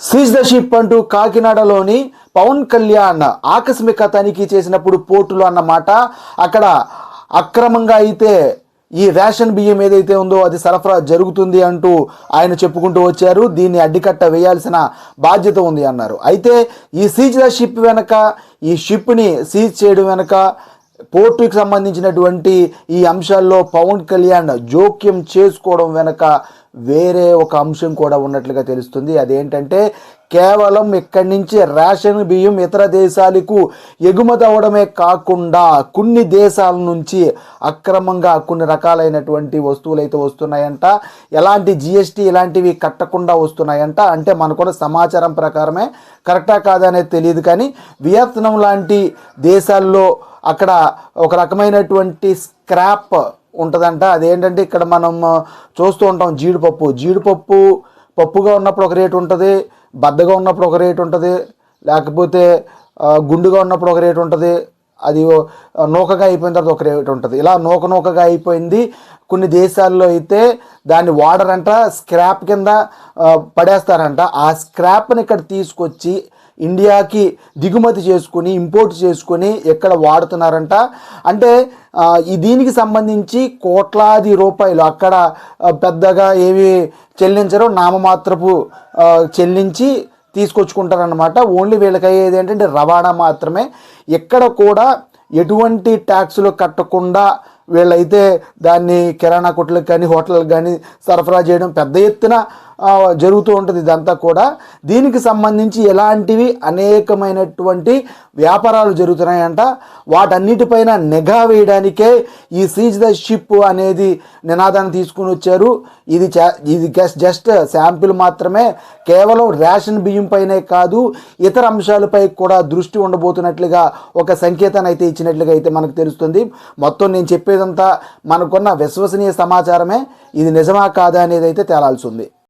Seize the ship అంటూ కాకినాడలోని పవన్ కళ్యాణ్ ఆకస్మిక తనిఖీ చేసినప్పుడు పోర్టులో అన్నమాట అక్కడ అక్రమంగా అయితే ఈ రేషన్ బియ్యం ఏదైతే ఉందో అది సరఫరా జరుగుతుంది అంటూ ఆయన చెప్పుకుంటూ వచ్చారు. దీన్ని అడ్డికట్ట వేయాల్సిన బాధ్యత ఉంది అన్నారు. అయితే ఈ సీజ్ ద షిప్ వెనక ఈ షిప్ని సీజ్ చేయడం వెనక పోర్టుకి సంబంధించినటువంటి ఈ అంశాల్లో పవన్ కళ్యాణ్ జోక్యం చేసుకోవడం వెనక వేరే ఒక అంశం కూడా ఉన్నట్లుగా తెలుస్తుంది. అదేంటంటే కేవలం ఇక్కడి నుంచి రేషన్ బియ్యం ఇతర దేశాలకు ఎగుమతి అవడమే కాకుండా కొన్ని దేశాల నుంచి అక్రమంగా కొన్ని రకాలైనటువంటి వస్తువులు అయితే వస్తున్నాయంట. ఎలాంటి జిఎస్టీ ఇలాంటివి కట్టకుండా వస్తున్నాయంట. అంటే మనకు కూడా సమాచారం ప్రకారమే. కరెక్టా కాదనేది తెలియదు కానీ వియత్నం లాంటి దేశాల్లో అక్కడ ఒక రకమైనటువంటి స్క్రాప్ ఉంటుందంట. అదేంటంటే ఇక్కడ మనం చూస్తూ ఉంటాం జీడిపప్పు. జీడిపప్పు పప్పుగా ఉన్నప్పుడు ఒక రేటు ఉంటుంది బద్దగా ఉన్నప్పుడు ఒక రేటు ఉంటుంది లేకపోతే గుండుగా ఉన్నప్పుడు ఒక రేటు ఉంటుంది అది నూకగా అయిపోయిన తర్వాత ఒక రేటు ఉంటుంది. ఇలా నూక నూకగా అయిపోయింది. కొన్ని దేశాల్లో అయితే దాన్ని వాడరంట స్క్రాప్ కింద పడేస్తారంట. ఆ స్క్రాప్ని ఇక్కడ తీసుకొచ్చి ఇండియాకి దిగుమతి చేసుకుని ఇంపోర్ట్ చేసుకొని ఎక్కడ వాడుతున్నారంట? అంటే ఈ దీనికి సంబంధించి కోట్లాది రూపాయలు అక్కడ పెద్దగా ఏమి చెల్లించరో నామమాత్రపు చెల్లించి తీసుకొచ్చుకుంటారనమాట ఓన్లీ వీళ్ళకి అయ్యేది ఏంటంటే రవాణా మాత్రమే. ఎక్కడ కూడా ఎటువంటి ట్యాక్సులు కట్టకుండా వీళ్ళైతే దాన్ని కిరాణా కొట్లకు కానీ హోటళ్ళకి కానీ సరఫరా చేయడం పెద్ద ఎత్తున జరుగుతూ ఉంటుంది ఇదంతా కూడా. దీనికి సంబంధించి ఎలాంటివి అనేకమైనటువంటి వ్యాపారాలు జరుగుతున్నాయంట. వాటన్నిటిపైన నిఘా వేయడానికే ఈ సీజ్ ద షిప్ అనేది నినాదాన్ని తీసుకుని వచ్చారు. ఇది చా- ఇది జస్ట్ జస్ట్ శాంపిల్ మాత్రమే. కేవలం రేషన్ బియ్యం పైనే కాదు ఇతర అంశాలపై కూడా దృష్టి ఉండబోతున్నట్లుగా ఒక సంకేతాన్ని అయితే ఇచ్చినట్లుగా అయితే మనకు తెలుస్తుంది. మొత్తం నేను చెప్పేదంతా మనకున్న విశ్వసనీయ సమాచారమే. ఇది నిజమా కాదా అనేది అయితే తేలాల్సి ఉంది.